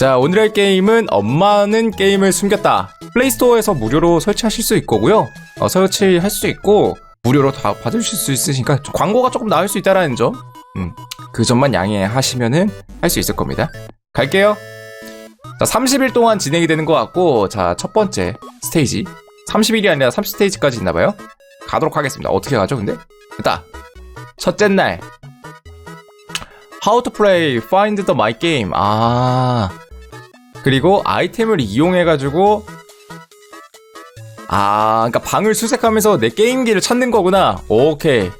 자, 오늘 할 게임은 엄마는 게임을 숨겼다. 플레이스토어에서 무료로 설치하실 수 있고요. 어, 설치할 수 있고 무료로 다 받으실 수 있으니까 좀 광고가 조금 나올 수 있다라는 점. 음, 그 점만 양해하시면은 할 수 있을 겁니다. 갈게요. 자, 30일 동안 진행이 되는 것 같고, 자, 첫 번째 스테이지. 30일이 아니라 30스테이지까지 있나봐요. 가도록 하겠습니다. 어떻게 가죠, 근데? 됐다. 첫째 날. How to play, find the my game. 아. 그리고 아이템을 이용해가지고, 아, 그러니까 방을 수색하면서 내 게임기를 찾는 거구나. 오케이.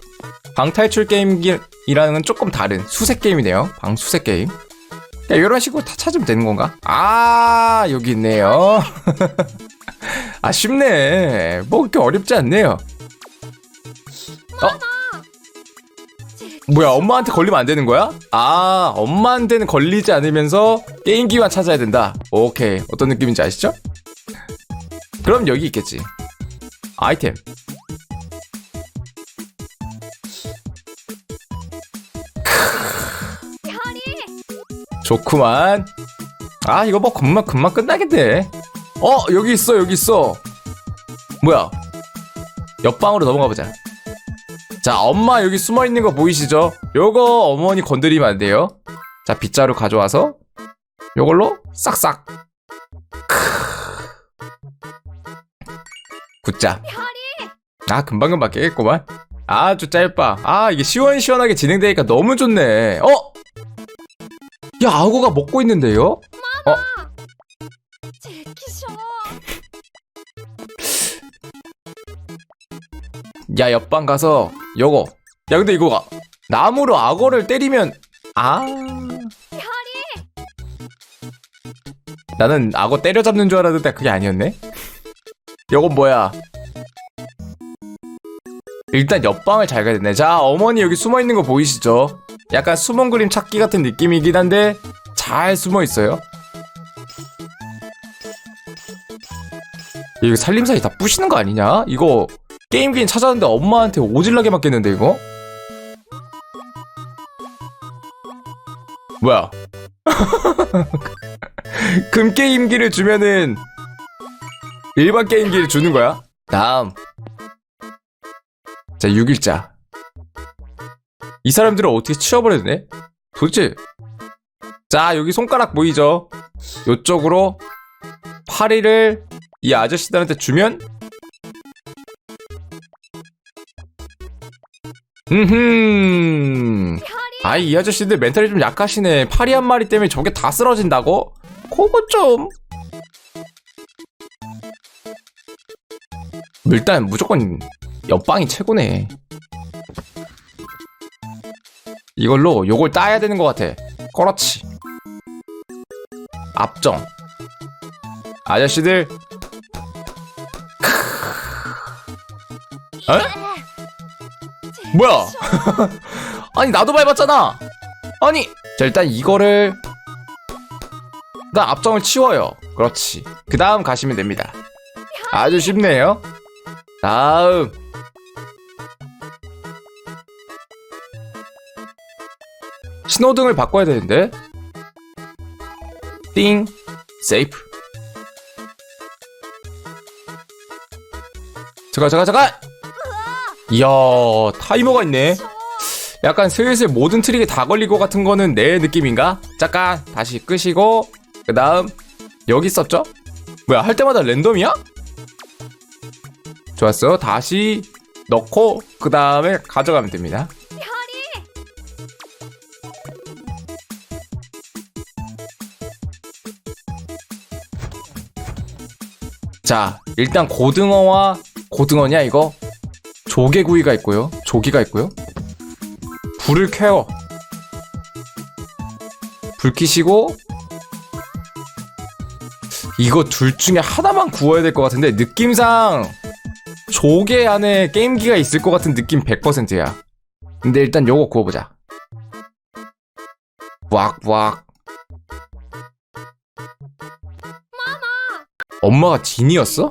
방 탈출 게임기라는 건 조금 다른 수색 게임이네요. 방 수색 게임. 야, 이런 식으로 다 찾으면 되는 건가? 아, 여기 있네요. 아, 쉽네. 뭐 그렇게 어렵지 않네요. 어? 뭐야, 엄마한테 걸리면 안 되는 거야? 아, 엄마한테는 걸리지 않으면서 게임기만 찾아야 된다. 오케이. 어떤 느낌인지 아시죠? 그럼 여기 있겠지. 아이템. 좋구만. 아, 이거 뭐 금방 금방 끝나겠네. 어, 여기 있어, 여기 있어. 뭐야? 옆방으로 넘어가 보자. 자, 엄마 여기 숨어 있는 거 보이시죠? 요거 어머니 건드리면 안 돼요. 자, 빗자루 가져와서 요걸로 싹싹. 굿자. 아, 금방금방 깨겠구만. 아주 짧아. 아, 이게 시원시원하게 진행되니까 너무 좋네. 어? 야, 악어가 먹고 있는데요? 제키쇼 야, 옆방 가서 요거. 야, 근데 이거가 나무로 악어를 때리면 아. 나는 악어 때려잡는 줄 알았는데 그게 아니었네. 요건 뭐야? 일단 옆방을 잘 가야 되네. 자, 어머니 여기 숨어 있는 거 보이시죠? 약간 숨은 그림 찾기 같은 느낌이긴 한데 잘 숨어 있어요. 이거 살림살이 다 부시는 거 아니냐? 이거 게임기는 찾았는데 엄마한테 오질나게 맞겠는데 이거? 뭐야? 금 게임기를 주면은 일반 게임기를 주는 거야? 다음 자 6일자 이 사람들을 어떻게 치워버려야 되네? 도대체 자 여기 손가락 보이죠? 요쪽으로 파리를 이 아저씨들한테 주면 음흠. 아이 이 아저씨들 멘탈이 좀 약하시네. 파리 한 마리 때문에 저게 다 쓰러진다고? 그거 좀. 일단 무조건 옆방이 최고네. 이걸로 요걸 따야 되는 것 같아. 그렇지. 앞정. 아저씨들. 에? 뭐야? 아니 나도 밟았잖아. 아니 자 일단 이거를 일단 앞정을 치워요. 그렇지. 그 다음 가시면 됩니다. 아주 쉽네요. 다음 신호등을 바꿔야 되는데 띵 세이프 잠깐 잠깐 잠깐 이야 타이머가 있네 약간 슬슬 모든 트릭에 다 걸릴 것 같은 거는 내 느낌인가? 잠깐 다시 끄시고 그 다음 여기 있었죠? 뭐야 할 때마다 랜덤이야? 좋았어 다시 넣고 그 다음에 가져가면 됩니다 자 일단 고등어와 고등어냐 이거? 조개구이가 있고요 조기가 있고요 불을 켜요. 불 켜시고 이거 둘 중에 하나만 구워야 될 것 같은데 느낌상 조개 안에 게임기가 있을 것 같은 느낌 100%야. 근데 일단 요거 구워보자. 부악 엄마가 진이었어?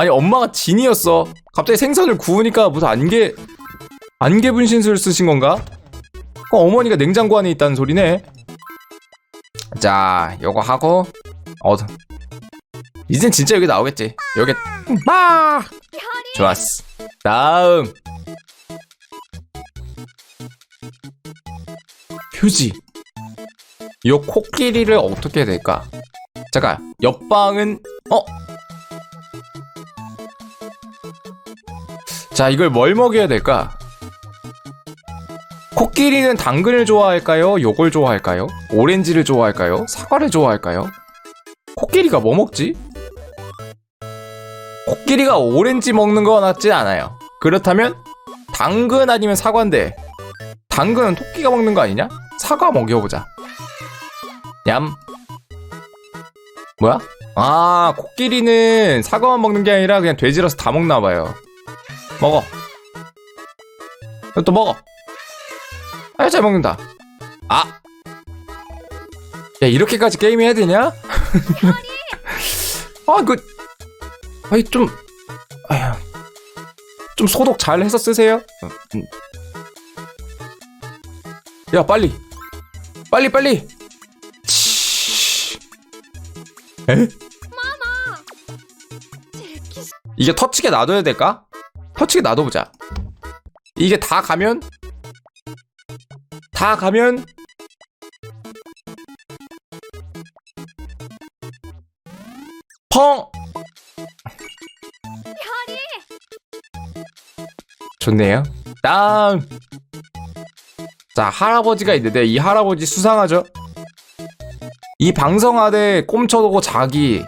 아니 엄마가 진이었어. 갑자기 생선을 구우니까 무슨 안개 안개 분신술 쓰신 건가? 어, 어머니가 냉장고 안에 있다는 소리네. 자 요거 하고 어 이젠 진짜 여기 나오겠지 여기 막 좋았어 다음 휴지 요 코끼리를 어떻게 해야 될까 잠깐 옆방은 어? 자 이걸 뭘 먹여야 될까 코끼리는 당근을 좋아할까요? 요걸 좋아할까요? 오렌지를 좋아할까요? 사과를 좋아할까요? 코끼리가 뭐 먹지? 코끼리가 오렌지 먹는 거 낫지 않아요. 그렇다면 당근 아니면 사과인데 당근은 토끼가 먹는 거 아니냐? 사과 먹여보자. 얌. 뭐야? 아 코끼리는 사과만 먹는 게 아니라 그냥 돼지라서 다 먹나 봐요. 먹어. 또 먹어. 아, 잘 먹는다. 아! 야, 이렇게까지 게임 해야 되냐? 아, 그, 아이, 좀, 아휴, 좀 소독 잘 해서 쓰세요. 어, 음. 야, 빨리. 빨리, 빨리. 치. 에? 이게 터치게 놔둬야 될까? 터치게 놔둬보자. 이게 다 가면? 다 가면? 펑! 좋네요. 다음! 자 할아버지가 있는데 이 할아버지 수상하죠? 이 방송하되 꼼쳐두고 자기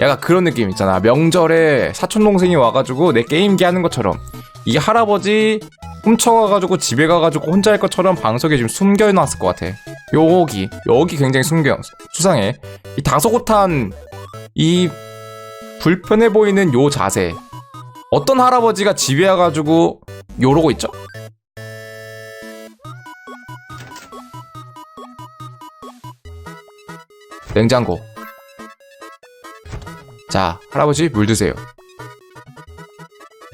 약간 그런 느낌 있잖아 명절에 사촌 동생이 와가지고 내 게임기 하는 것처럼 이 할아버지 훔쳐가가지고 집에 가가지고 혼자 할 것처럼 방석에 지금 숨겨놨을 것 같아. 여기 여기 굉장히 숨겨 수상해. 이 다소곳한 이 불편해 보이는 요 자세. 어떤 할아버지가 집에 와가지고 요러고 있죠? 냉장고. 자, 할아버지 물 드세요.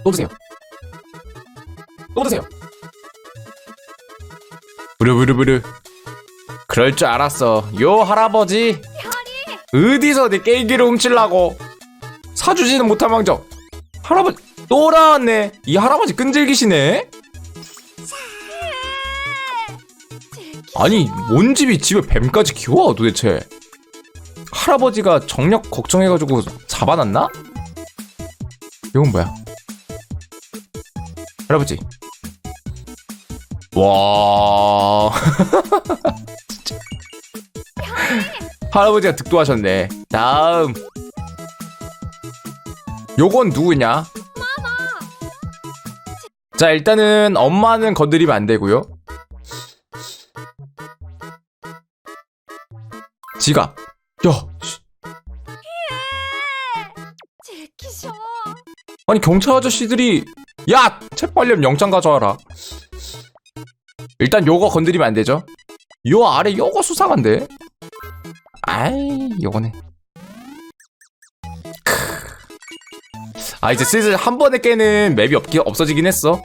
또 드세요. 또 드세요. 부르부르부르. 그럴 줄 알았어. 요 할아버지 어디서 내 게임기를 훔치려고 사주지는 못한 망정. 할아버지 또 나왔네. 이 할아버지 끈질기시네. 아니 뭔 집이 집에 뱀까지 키워 도대체. 할아버지가 정력 걱정해가지고 잡아놨나? 이건 뭐야? 할아버지. 와. 할아버지가 득도하셨네. 다음. 요건 누구냐? 자, 일단은 엄마는 건드리면 안 되고요. 지갑. 야, 씨. 제키쇼 아니 경찰 아저씨들이 야 재빨리 영장 가져와라. 일단 요거 건드리면 안 되죠? 요 아래 요거 수상한데? 아이 요거네. 크. 아 이제 슬슬 한 번에 깨는 맵이 없기 없어지긴 했어.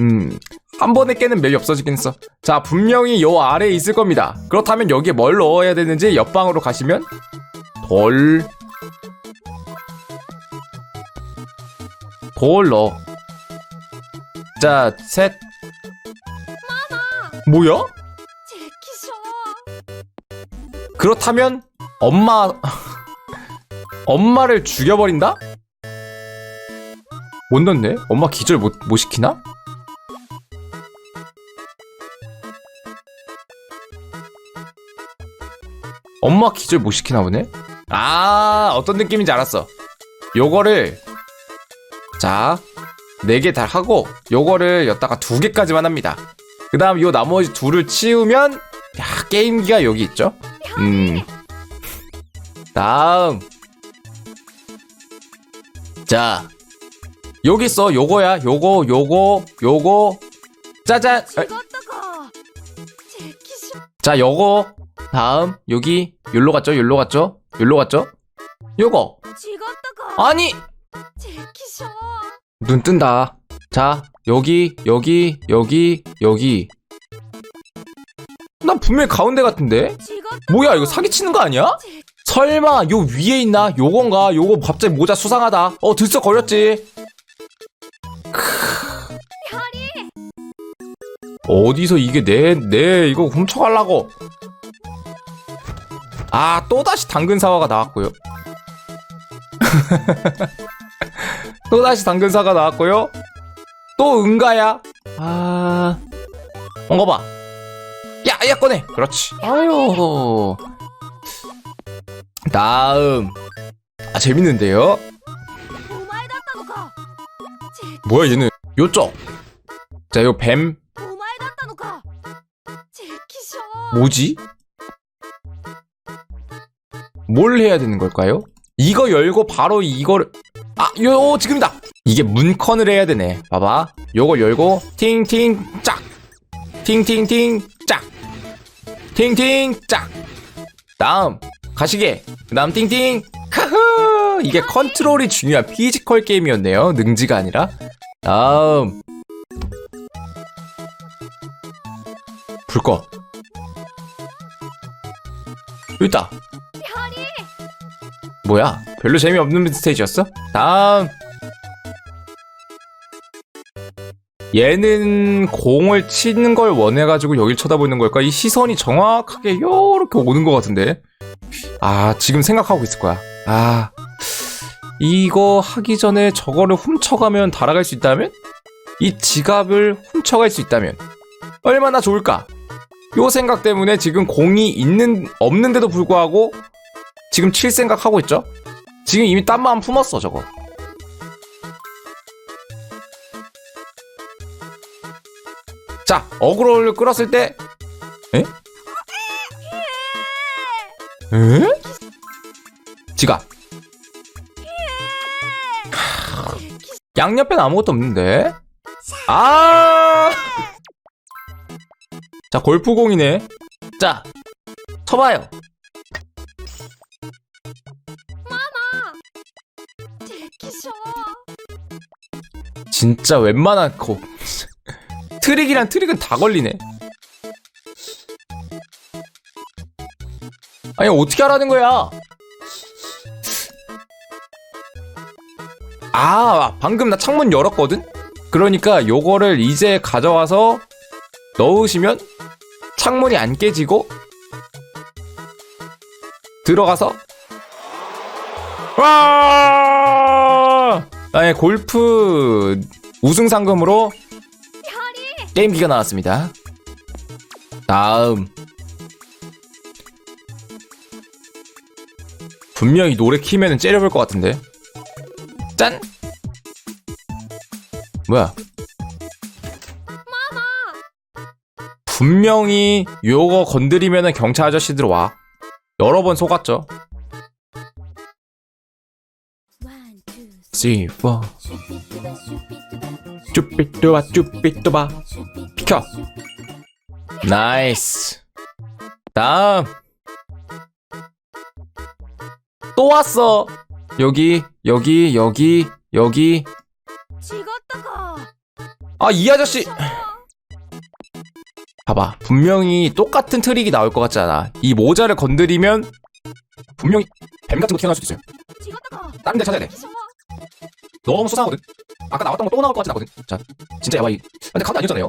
음 한 번에 깨는 맵이 없어지긴 했어 자 분명히 요 아래에 있을 겁니다 그렇다면 여기에 뭘 넣어야 되는지 옆방으로 가시면 돌 돌 넣어. 자, 셋. 뭐야? 그렇다면 엄마 엄마를 죽여버린다? 못 넣네? 엄마 기절 못, 못 시키나? 엄마 기절 못 시키나 보네? 아, 어떤 느낌인지 알았어. 요거를 자, 네 개 다 하고 요거를 여기다가 두 개까지만 합니다. 그 다음 요 나머지 둘을 치우면 야, 게임기가 여기 있죠? 음. 다음. 자. 여기 있어. 요거야. 요거, 요거, 요거. 짜잔. 아, 자, 요거. 다음. 여기. 요로 갔죠? 요로 갔죠? 요로 갔죠? 요거. 아니! 눈 뜬다. 자, 여기, 여기, 여기, 여기. 난 분명히 가운데 같은데? 뭐야 이거 사기치는 거 아니야? 설마 요 위에 있나? 요건가? 요거 갑자기 모자 수상하다 어 들썩거렸지 어디서 이게 내, 내 이거 훔쳐가려고 아 또다시 당근사과가 나왔고요. 또다시 당근사과 나왔고요. 또 응가야? 아 뭔가 봐. 야야 꺼내. 그렇지. 아유. 다음. 아 재밌는데요? 뭐야 얘는? 요쪽. 자요 뱀. 뭐지? 뭘 해야 되는 걸까요? 이거 열고 바로 이거를 아 요 지금이다! 이게 문컨을 해야 되네. 봐봐. 요걸 열고 팅팅 짝. 팅팅팅 짝. 팅팅 짝. 다음 가시게. 그 다음 팅팅 카흐! 이게 컨트롤이 중요한 피지컬 게임이었네요. 능지가 아니라. 다음. 불 꺼 여기 있다 뭐야? 별로 재미없는 스테이지였어? 다음! 얘는 공을 치는 걸 원해가지고 여길 쳐다보는 걸까? 이 시선이 정확하게 요렇게 오는 것 같은데? 아, 지금 생각하고 있을 거야. 아, 이거 하기 전에 저거를 훔쳐가면 달아갈 수 있다면? 이 지갑을 훔쳐갈 수 있다면? 얼마나 좋을까? 요 생각 때문에 지금 공이 있는, 없는데도 불구하고 지금 칠 생각 하고 있죠? 지금 이미 딴 마음 품었어 저거. 자 어그로를 끌었을 때, 에? 에? 지갑. 양옆엔 아무것도 없는데. 아. 자 골프공이네. 자 쳐봐요. 진짜 웬만한 거 트릭이란 트릭은 다 걸리네. 아니 어떻게 하라는 거야? 아 방금 나 창문 열었거든. 그러니까 요거를 이제 가져와서 넣으시면 창문이 안 깨지고 들어가서 와! 나의 골프 우승 상금으로 게임기가 나왔습니다. 다음. 분명히 노래 키면은 째려볼 것 같은데. 짠! 뭐야? 분명히 요거 건드리면은 경찰 아저씨들 와. 여러 번 속았죠. C4 쭈삐뚜바 쭈삐뚜바. 비켜. 나이스. 다음. 또 왔어. 여기 여기 여기 여기. 아 이 아저씨. 봐봐. 분명히 똑같은 트릭이 나올 것 같지 않아. 이 모자를 건드리면 분명히 뱀 같은 거 튀어나올 수도 있어요. 다른 데 찾아야 돼. 너무 수상하거든. 아까 나왔던 거 또 나올 것 같진 않거든. 자, 진짜 야바이. 근데 카드 아니었잖아요.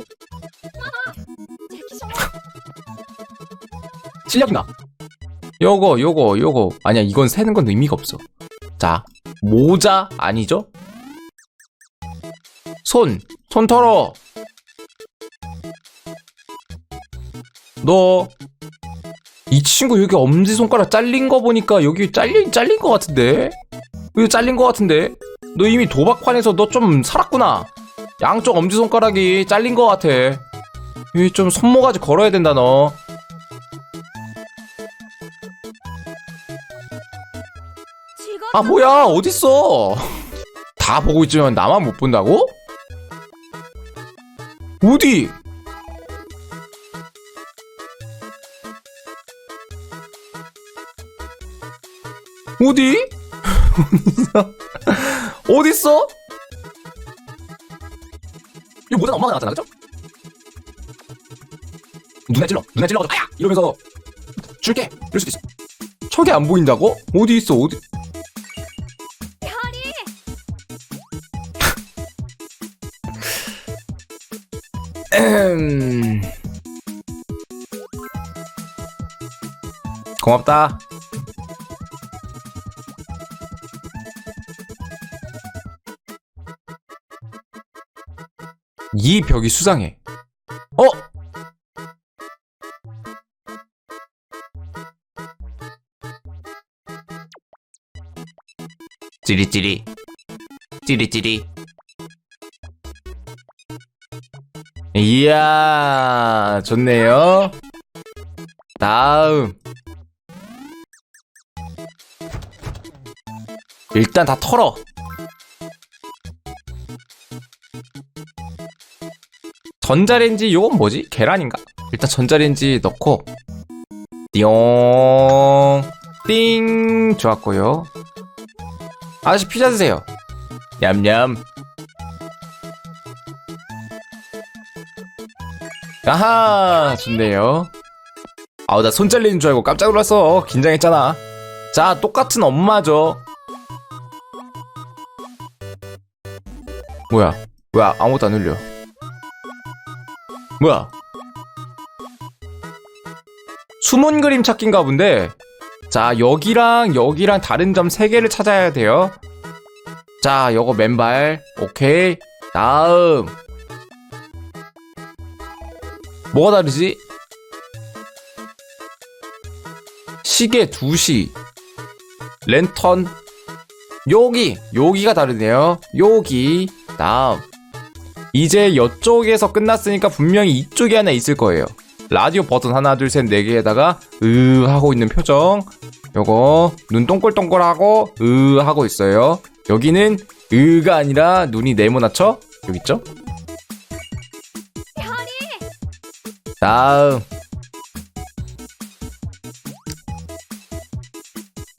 실력인가? 요거 요거 요거 아니야 이건 세는 건 의미가 없어. 자, 모자 아니죠? 손, 손 털어. 너, 이 친구 여기 엄지손가락 잘린 거 보니까 여기 잘린, 잘린 거 같은데? 여기 잘린 거 같은데? 너 이미 도박판에서 너 좀 살았구나. 양쪽 엄지손가락이 잘린 거 같아. 여기 좀 손모가지 걸어야 된다, 너. 아 뭐야 어딨어 다 보고 있지만 나만 못 본다고? 어디? 어디? 어딨어? 이거 모자 엄마가 나왔잖아 그죠? 눈에 찔러 눈에 찔러가지고 아야 이러면서 줄게 이럴 수도 있어 저게 안 보인다고? 어디 있어 어디. 고맙다 이 벽이 수상해. 어? 찌리찌리 찌리찌리 이야 좋네요. 다음. 일단 다 털어 전자레인지 요건 뭐지? 계란인가? 일단 전자레인지 넣고 띠용! 띵! 좋았고요. 아저씨 피자 드세요. 냠냠. 아하! 좋네요. 아우 나 손 잘리는 줄 알고 깜짝 놀랐어. 긴장했잖아. 자 똑같은 엄마죠. 뭐야? 뭐야? 아무것도 안 울려 뭐야? 숨은 그림 찾기인가 본데. 자 여기랑 여기랑 다른 점 3개를 찾아야 돼요. 자 요거 맨발. 오케이. 다음. 뭐가 다르지? 시계 2시. 랜턴. 여기 여기가 다르네요. 여기. 다음 이제 이쪽에서 끝났으니까 분명히 이쪽에 하나 있을 거예요. 라디오 버튼 하나 둘 셋 네 개에다가 으 하고 있는 표정. 요거 눈 동글동글하고 으 하고 있어요. 여기는 으가 아니라 눈이 네모나쳐 여기 있죠? 다음.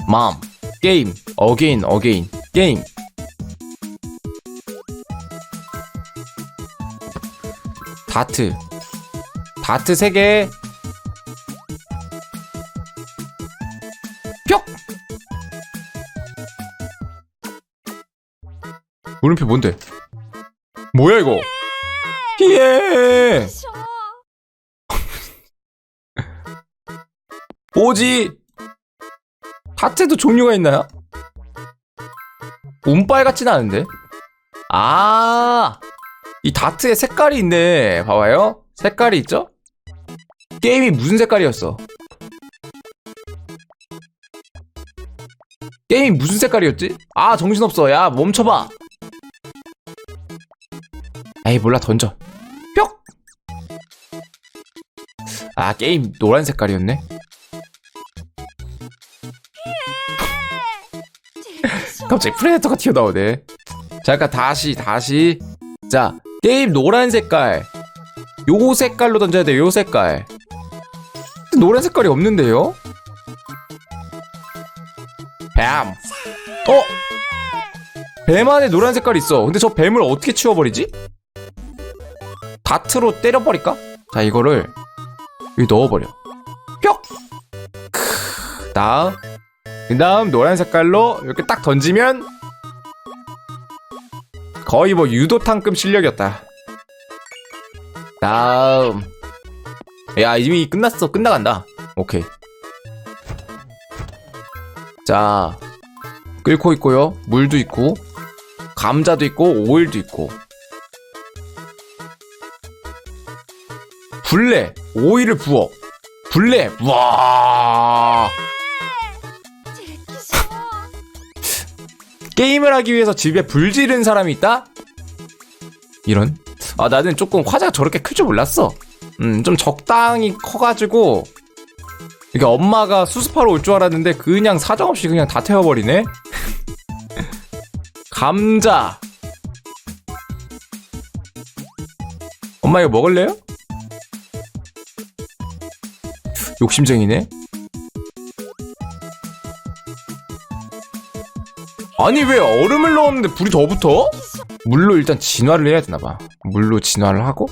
맘 게임 어게인 어게인 게임 다트. 다트 3개. 뿅 물음표 뭔데? 뭐야 이거? 예! 뭐지? 다트도 종류가 있나요? 운빨 같진 않은데? 아, 이 다트에 색깔이 있네. 봐봐요. 색깔이 있죠? 게임이 무슨 색깔이었어? 게임이 무슨 색깔이었지? 아, 정신없어. 야, 멈춰봐. 에이, 몰라, 던져. 뿅! 아, 게임 노란 색깔이었네. 갑자기 프레데터가 튀어나오네. 잠깐 다시 다시. 자 게임 노란 색깔. 요 색깔로 던져야 돼. 요 색깔. 노란 색깔이 없는데요? 뱀. 어? 뱀 안에 노란 색깔이 있어. 근데 저 뱀을 어떻게 치워버리지? 다트로 때려버릴까? 자 이거를 여기 넣어버려. 뿅. 크. 다음. 그 다음 노란 색깔로 이렇게 딱 던지면 거의 뭐 유도탄급 실력이었다. 다음. 야, 이미 끝났어. 끝나간다. 오케이. 자, 끓고 있고요. 물도 있고, 감자도 있고, 오일도 있고. 불레, 오일을 부어. 불레, 와. 게임을 하기 위해서 집에 불 지른 사람이 있다? 이런? 아, 나는 조금 화자가 저렇게 클 줄 몰랐어. 음, 좀 적당히 커가지고, 이게 엄마가 수습하러 올 줄 알았는데, 그냥 사정없이 그냥 다 태워버리네? 감자. 엄마 이거 먹을래요? 욕심쟁이네? 아니 왜 얼음을 넣었는데 불이 더 붙어? 물로 일단 진화를 해야 되나봐 물로 진화를 하고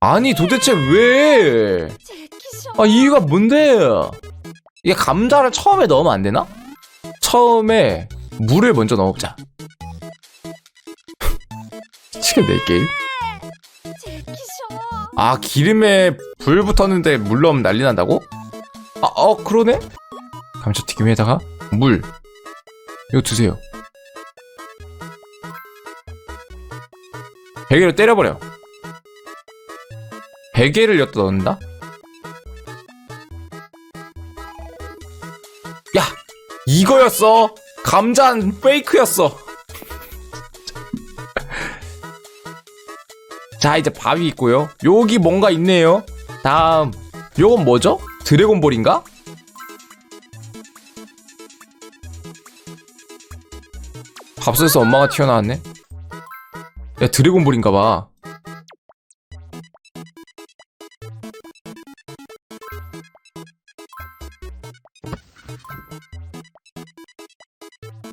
아 아니 도대체 왜? 아 이유가 뭔데? 이게 감자를 처음에 넣으면 안 되나? 처음에 물을 먼저 넣어보자. 미치겠네 이 게임. 제키셔. 아 기름에 불 붙었는데 물 넣으면 난리 난다고? 아, 어 그러네? 감자튀김에다가 물 이거 드세요. 베개를 때려버려. 베개를 엿다 넣는다? 야 이거였어. 감자는 페이크였어. 자 이제 밥이 있고요. 여기 뭔가 있네요. 다음. 요건 뭐죠? 드래곤볼인가? 밥솥에서 엄마가 튀어나왔네 야 드래곤볼인가봐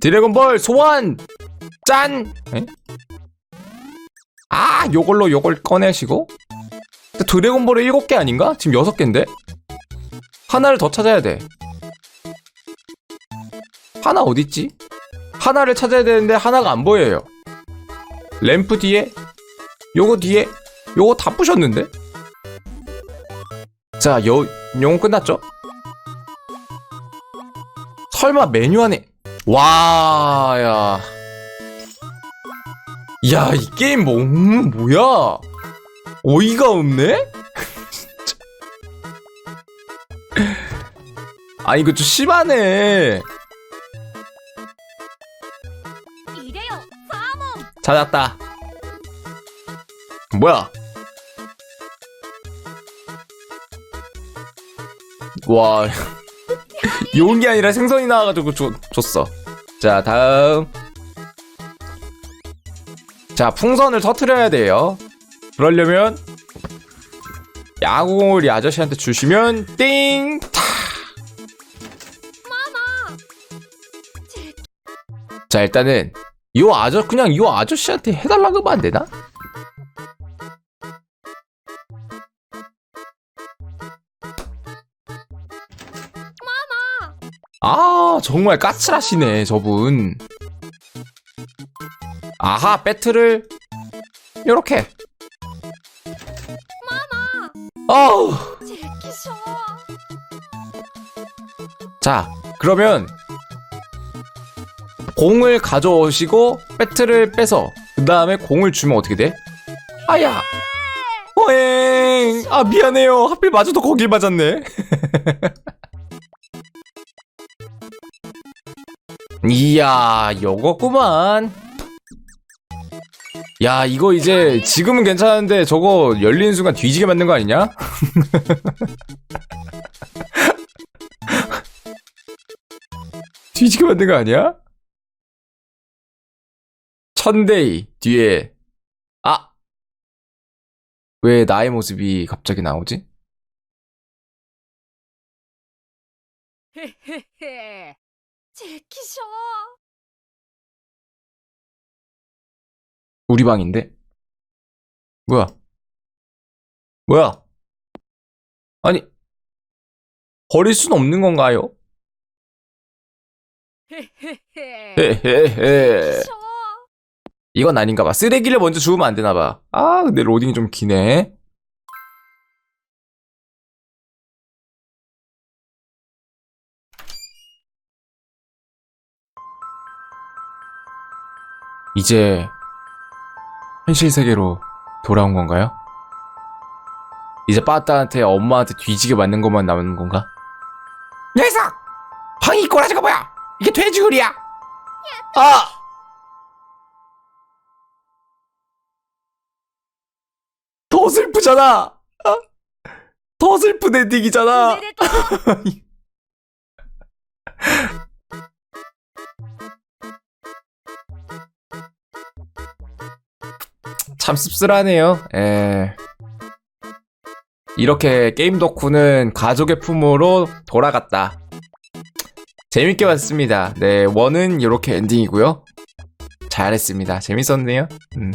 드래곤볼 소환 짠 에? 아 요걸로 요걸 꺼내시고 근데 드래곤볼이 7개 아닌가? 지금 6개인데? 하나를 더 찾아야 돼 하나 어딨지? 하나를 찾아야 되는데 하나가 안 보여요 램프 뒤에 요거 뒤에 요거 다 부셨는데? 자, 요, 요건 끝났죠? 설마 메뉴 안에 와, 야. 야, 이 게임 뭐, 음, 뭐야? 어이가 없네? 진짜. 아, 이거 좀 심하네. 찾았다. 뭐야? 와, 용이 아니라 생선이 나와가지고 줘, 줬어. 자, 다음. 자, 풍선을 터트려야 돼요. 그러려면 야구공을 이 아저씨한테 주시면 띵! 타! 제 자, 일단은 이 아저 그냥 이 아저씨한테 해달라고 하면 안 되나? 아 정말 까칠하시네 저분. 아하 배틀을 요렇게. 어우. 자 그러면 공을 가져오시고 배트를 빼서 그 다음에 공을 주면 어떻게 돼? 아야 어행 아 미안해요 하필 맞아도 거길 맞았네 이야 요거구만 야 이거 이제 지금은 괜찮은데 저거 열리는 순간 뒤지게 맞는 거 아니냐? 뒤지게 만든 거 아니야? 천데이 뒤에 아! 왜 나의 모습이 갑자기 나오지? 제키셔. 우리 방인데? 뭐야? 뭐야? 아니 버릴 순 없는 건가요? 헤헤헤 셔. 이건 아닌가 봐 쓰레기를 먼저 주우면 안 되나 봐 아 근데 로딩이 좀 기네 이제 현실 세계로 돌아온 건가요? 이제 빠따한테 엄마한테 뒤지게 맞는 것만 남은 건가? 녀석! 방이 꼬라지가 뭐야? 이게 돼지굴이야! 아! 더 슬프잖아! 아? 더 슬픈 엔딩이잖아! 참 씁쓸하네요. 에. 이렇게 게임 덕후는 가족의 품으로 돌아갔다. 재밌게 봤습니다. 네, 원은 이렇게 엔딩이고요. 잘했습니다. 재밌었네요. 음.